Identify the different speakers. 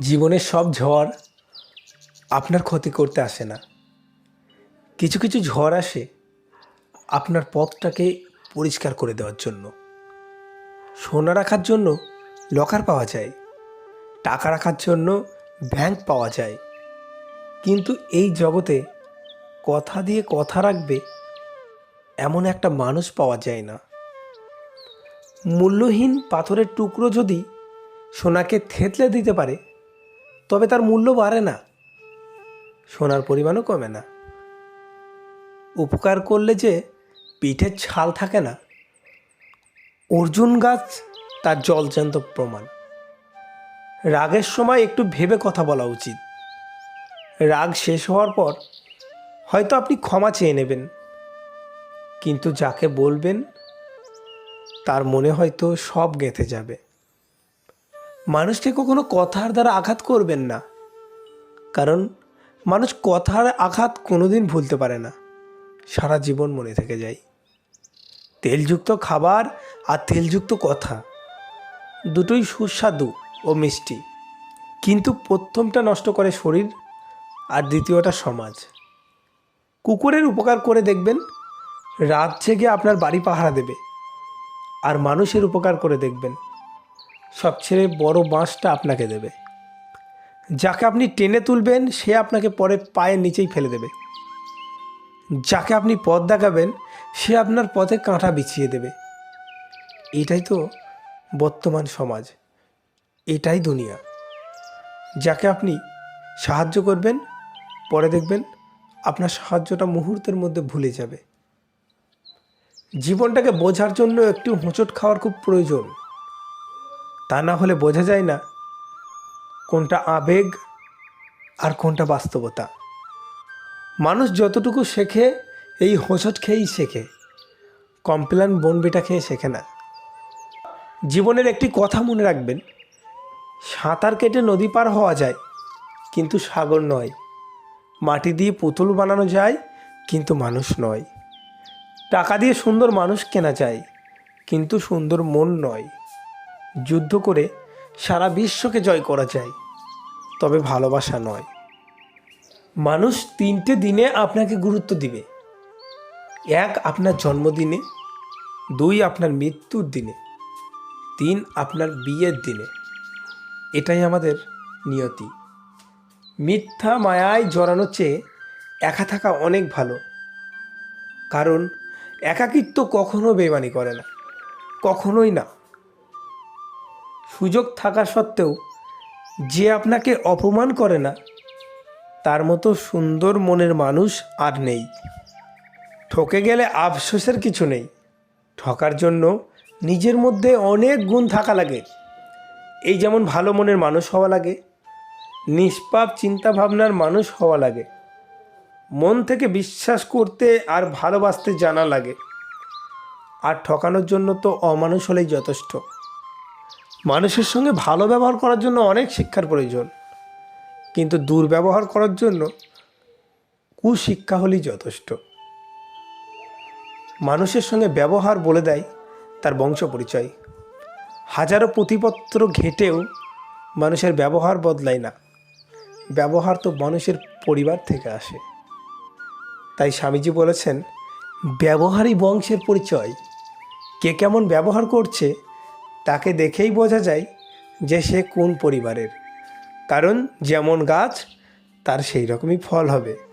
Speaker 1: জীবনের সব ঝড় আপনার ক্ষতি করতে আসে না। কিছু কিছু ঝড় আসে আপনার পথটাকে পরিষ্কার করে দেওয়ার জন্য। সোনা রাখার জন্য লকার পাওয়া যায়, টাকা রাখার জন্য ব্যাংক পাওয়া যায়। কিন্তু এই জগতে কথা দিয়ে কথা রাখবে এমন একটা মানুষ পাওয়া যায় না। মূল্যহীন পাথরের টুকরো যদি সোনাকে থেতলে দিতে পারে তবে তার মূল্য বাড়ে না। সোনার পরিমাণও কমে না। উপকার করলে যে পিঠের ছাল থাকে না, অর্জুন গাছ তার জলজান্ত প্রমাণ। রাগের সময় একটু ভেবে কথা বলা উচিত। রাগ শেষ হওয়ার পর হয়তো আপনি ক্ষমা চেয়ে নেবেন, কিন্তু যাকে বলবেন তার মনে হয়তো সব গেঁথে যাবে। মানুষকে কখনো কথার দ্বারা আঘাত করবেন না। কারণ মানুষ কথার আঘাত কোনোদিন ভুলতে পারে না। সারা জীবন মনে থেকে যায়। তেলযুক্ত খাবার আর তেলযুক্ত কথা। দুটোই সুস্বাদু ও মিষ্টি। কিন্তু প্রথমটা নষ্ট করে শরীর আর দ্বিতীয়টা সমাজ। কুকুরের উপকার করে দেখবেন, রাত জেগে আপনার বাড়ি পাহারা দেবে। আর মানুষের উপকার করে দেখবেন। সবচেয়ে বড় বাঁশটা আপনাকে দেবে। যাকে আপনি টেনে তুলবেন, সে আপনাকে পরে পায়ের নিচেই ফেলে দেবে। যাকে আপনি পথ দেখাবেন, সে আপনার পথে কাঁটা বিছিয়ে দেবে। এটাই তো বর্তমান সমাজ। এটাই দুনিয়া। যাকে আপনি সাহায্য করবেন, পরে দেখবেন আপনার সাহায্যটা মুহূর্তের মধ্যে ভুলে যাবে। জীবনটাকে বোঝার জন্য একটু হোঁচট খাওয়ার খুব প্রয়োজন। তা না হলে বোঝা যায় না কোনটা আবেগ আর কোনটা বাস্তবতা। মানুষ যতটুকু শেখে, এই হোঁচট খেয়েই শেখে। কমপ্লেন বনবিটা খেয়ে শেখে না। জীবনের একটি কথা মনে রাখবেন, সাঁতার কেটে নদী পার হওয়া যায়, কিন্তু সাগর নয়। মাটি দিয়ে পুতুল বানানো যায়, কিন্তু মানুষ নয়। টাকা দিয়ে সুন্দর মানুষ কেনা যায়, কিন্তু সুন্দর মন নয়। যুদ্ধ করে সারা বিশ্বকে জয় করা যায় তবে ভালোবাসা নয়। মানুষ তিনটে দিনে আপনাকে গুরুত্ব দিবে। এক আপনার জন্মদিনে, দুই আপনার মৃত্যুর দিনে, তিন আপনার বিয়ের দিনে। এটাই আমাদের নিয়তি। মিথ্যা মায়ায় জড়ানো চেয়ে একা থাকা অনেক ভালো। কারণ একাকিত্ব কখনো বেমানি করে না। কখনোই না। সুযোগ থাকা সত্ত্বেও যে আপনাকে অপমান করে না, তার মতো সুন্দর মনের মানুষ আর নেই। ঠকে গেলে আফসোসের কিছু নেই। ঠকার জন্য নিজের মধ্যে অনেক গুণ থাকা লাগে। এই যেমন ভালো মনের মানুষ হওয়া লাগে, নিষ্পাপ চিন্তাভাবনার মানুষ হওয়া লাগে। মন থেকে বিশ্বাস করতে আর ভালোবাসতে জানা লাগে। আর ঠকানোর জন্য তো অমানুষ হলেই যথেষ্ট। মানুষের সঙ্গে ভালো ব্যবহার করার জন্য অনেক শিক্ষার প্রয়োজন। কিন্তু দুর্ব্যবহার করার জন্য কুশিক্ষা হলেই যথেষ্ট। মানুষের সঙ্গে ব্যবহার বলে দেয় তার বংশ পরিচয়। হাজারো পুঁথিপত্র ঘেটেও মানুষের ব্যবহার বদলায় না। ব্যবহার তো মানুষের পরিবার থেকে আসে। তাই স্বামীজি বলেছেন, ব্যবহারই বংশের পরিচয়। কে কেমন ব্যবহার করছে তাকে দেখেই বোঝা যায় যে সে কোন পরিবারের। কারণ যেমন গাছ, তার সেই রকমই ফল হবে।